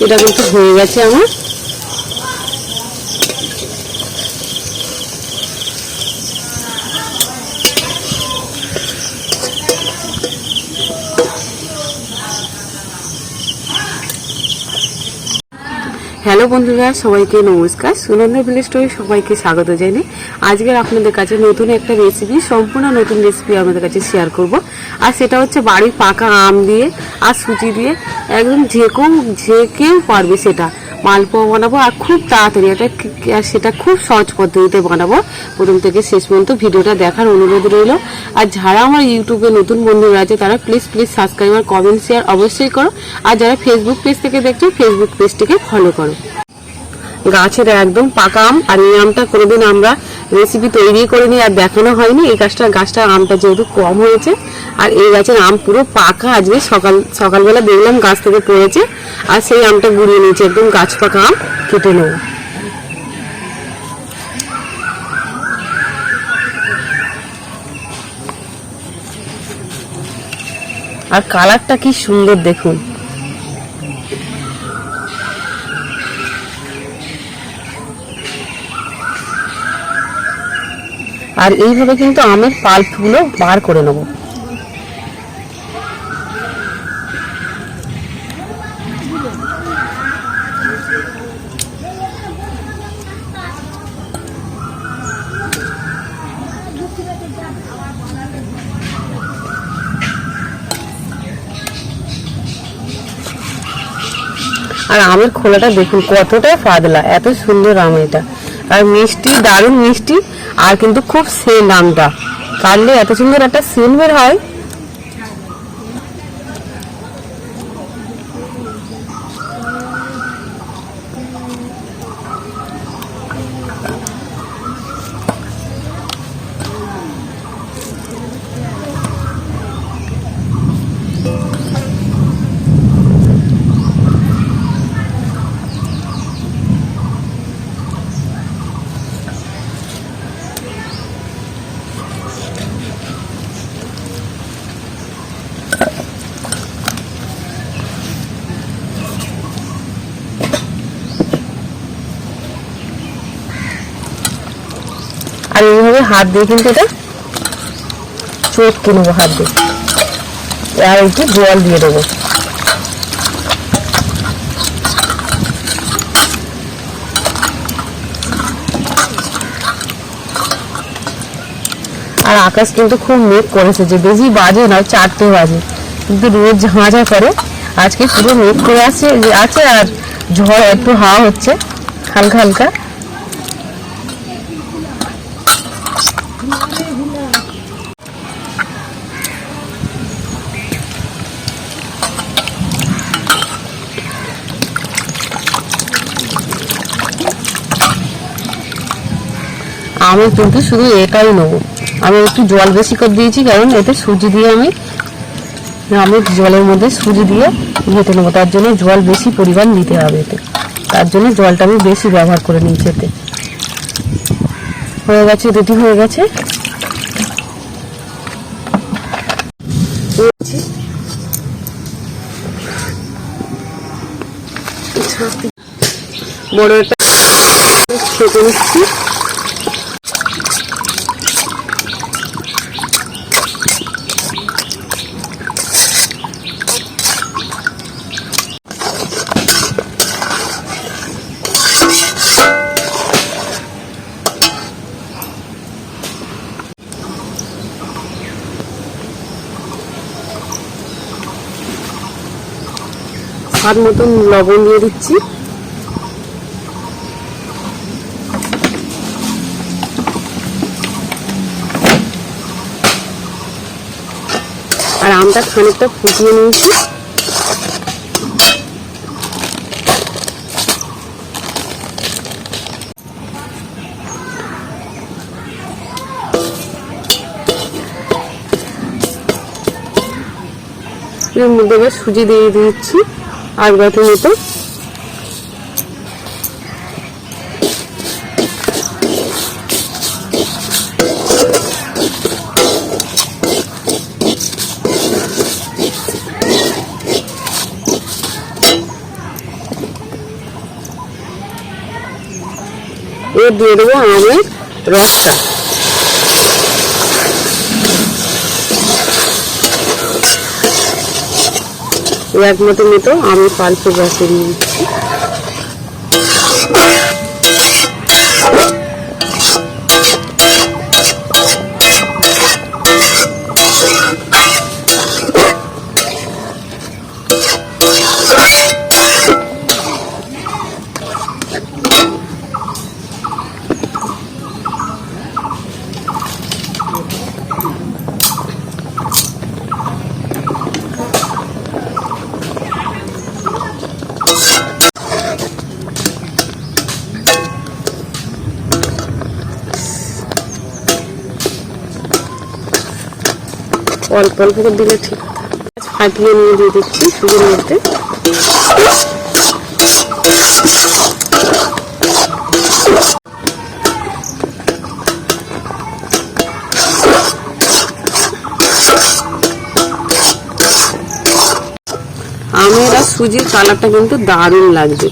এটা কিন্তু হয়ে গেছে আমার। হ্যালো বন্ধুরা, সবাইকে নমস্কার। সুনন্দা ভিলেজ স্টোরি সবাইকে স্বাগত জানাই আজকের আপনাদের কাছে নতুন একটা রেসিপি সম্পূর্ণ নতুন রেসিপি আপনাদের কাছে শেয়ার করব। আর সেটা হচ্ছে বাড়ির পাকা আম দিয়ে আর সুজি দিয়ে। একদম যে কেউ পারবে সেটা। মালপোয়া বানাবো আর খুব তাড়াতাড়ি এটা আর সেটা খুব সহজ পদ্ধতিতে বানাবো। প্রথম থেকে শেষ পর্যন্ত ভিডিওটা দেখার অনুরোধ রইল। আর যারা আমার ইউটিউবে নতুন বন্ধুরা আছে, তারা প্লিজ প্লিজ সাবস্ক্রাইব আর কমেন্ট শেয়ার অবশ্যই করো। আর যারা ফেসবুক পেজ থেকে দেখছ ফেসবুক পেজটিকে ফলো করো। গাছের একদম পাকা আম, আর এই আমটা কোনোদিন আমরা রেসিপি তৈরি করিনি আর দেখানো হয়নি। এই গাছটা গাছটা আমটা যেহেতু কম হয়েছে, আর এই গাছের আম পুরো পাকা আজকে সকাল, সকালবেলা দেখলাম গাছ থেকে পড়েছে, আর সেই আমটা গুড়িয়ে নিয়েছে, একদম গাছ পাকা আম, কেটে নেব। আর কালারটা কি সুন্দর দেখুন। আর এইভাবে কিন্তু আমের পাল্পগুলো বার করে নেব। আর আমের খোলাটা দেখুন কতটা পাতলা এত সুন্দর আম এটা। আর মিষ্টি, দারুণ মিষ্টি, আর কিন্তু খুব সেল আমটা কাটলে এত সুন্দর একটা সেল বের হয় আর হাত দিয়ে কিন্তু এটা চটকে নেব, হাত দিয়ে। আর একটু জল দিয়ে দেবো। আর আকাশ কিন্তু খুব মেঘ করেছে, যে বেশি বাজে না চারটে বাজে। কিন্তু রোজ ঝাঁঝা করে, আজকে পুরো মেঘ করে আছে আছে আর ঝড়, একটু হাওয়া হচ্ছে, হালকা হালকা। আমি কিন্তু শুধু এটাই নেব। আমি একটু জল বেশি করে দিয়েছি, কারণ এতে সুজি দিয়ে আমি আমি জলের মধ্যে সুজি দিয়ে ঘেটে নেব। তার জন্য জল বেশি পরিমাণ দিতে হবে এতে। তার জন্য জলটা আমি বেশি ব্যবহার করে নিয়েছি এতে। হয়ে গেছে, রেডি হয়ে গেছে। বড় একটা খেতে নিচ্ছি। স্বাদ মতন লবণ দিয়ে দিচ্ছি। আর আমটা খানিকটা ফুটিয়ে নিয়েছি। মধ্যে সুজি দিয়ে দিচ্ছি। আগবাতে মতো এ দিয়ে দেবো আমের রসটা। এক মতো মতো আমি পাল্পের রসে দিয়ে অল্প অল্প করে দিলে ঠিক ফাটিয়ে নিয়ে দিয়ে দিচ্ছি সুজির মধ্যে। আমের আর সুজির কালারটা কিন্তু দারুণ লাগবে।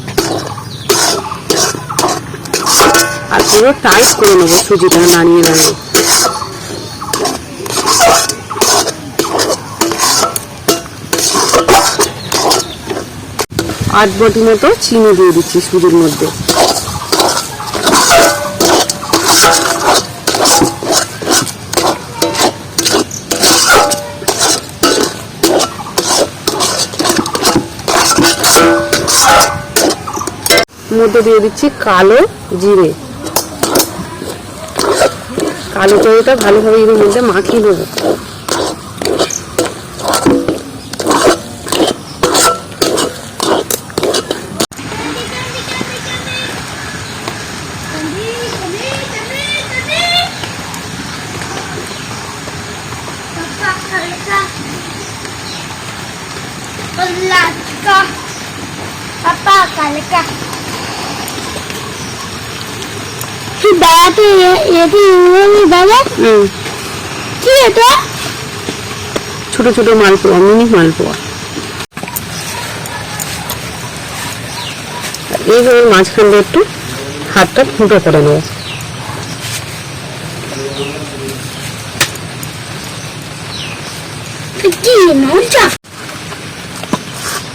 আর পুরো টাইট করে নেব সুজিটা নাড়িয়ে নাড়িয়ে। আট বটি মতো চিনি দিয়ে দিচ্ছি সুজির মধ্যে। মধ্যে দিয়ে দিচ্ছি কালো জিরে। কালো জিরেটা ভালোভাবে এর মধ্যে মাখিয়ে দেবো Papa kalka. দাদা এটি ইংরেজি হুম। কি এটা? ছোট ছোট মালপোয়া মিনি মালপোয়া। এইভাবে মাঝখান দিয়ে একটু হাতটা ফুটো করে নেব। কি মৌচাক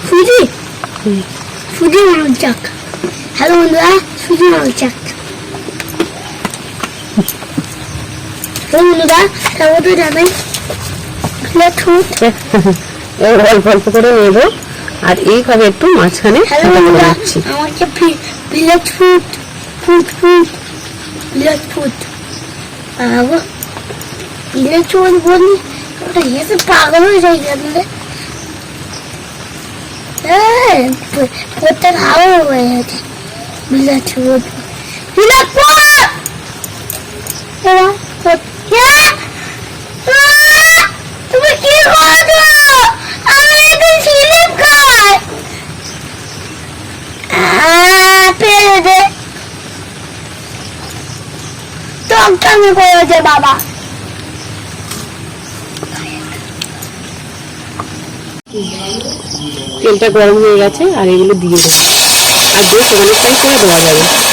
সুজি সুজি মৌচাক হ্যালো বন্ধুরা সুজি মৌচাক হ্যালো বন্ধুরা কেমন তো জানাই অল্প অল্প করে নেব। আর এইভাবে একটু মাঝখানে আমাকে village food food food village food village food বলি ওটা হেসে পাগল হয়ে যায় জানলে প্রত্যেক হাওয়া হয়ে গেছে। ভিলেজ ফুড তুমি কি করছ? আমি একটু স্লিপ খাই। পেরে দে। টকটামি করেছে বাবা। তেলটা গরম হয়ে গেছে আর এগুলো দিয়ে দেবো। আর বেশ অনেকটাই করে দেওয়া যাবে।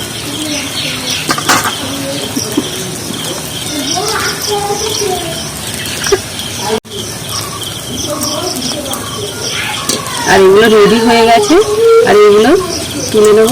আর এগুলো রেডি হয়ে গেছে। আর এগুলো তুলে নেব।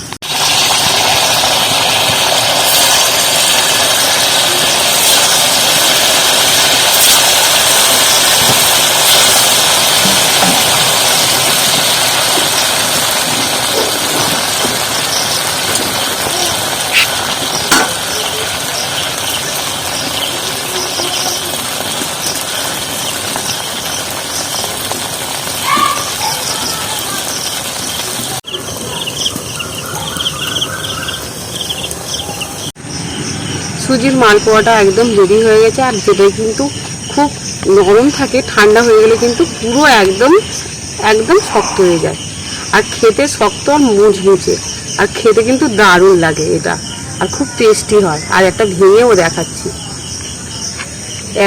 সুজির মালপোয়াটা একদম রেডি হয়ে গেছে, আর যেটা কিন্তু খুব নরম থাকে, ঠান্ডা হয়ে গেলে কিন্তু পুরো একদম একদম শক্ত হয়ে যায়। আর খেতে শক্ত আর মুচমুচে, আর খেতে কিন্তু দারুণ লাগে এটা, আর খুব টেস্টি হয়। আর একটা ভেঙেও দেখাচ্ছি।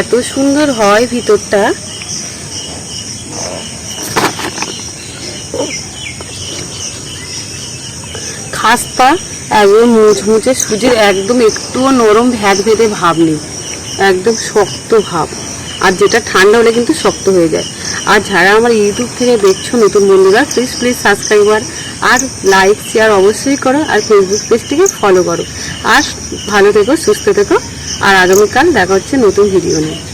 এত সুন্দর হয় ভিতরটা। খাস্তা একদম মুচমুচে সুজির একদম একটুও নরম ভ্যাদ ভেদে ভাব নেই। একদম শক্ত ভাব। আর যেটা ঠান্ডা হলে কিন্তু শক্ত হয়ে যায়। আর যারা আমার ইউটিউব থেকে দেখছ, নতুন বন্ধুরা প্লিজ প্লিজ সাবস্ক্রাইবার আর লাইক শেয়ার অবশ্যই করো আর ফেসবুক পেজটিকে ফলো করো। আর ভালো থেকো, সুস্থ থেকো। আর আগামীকাল দেখা হচ্ছে নতুন ভিডিও নিয়ে।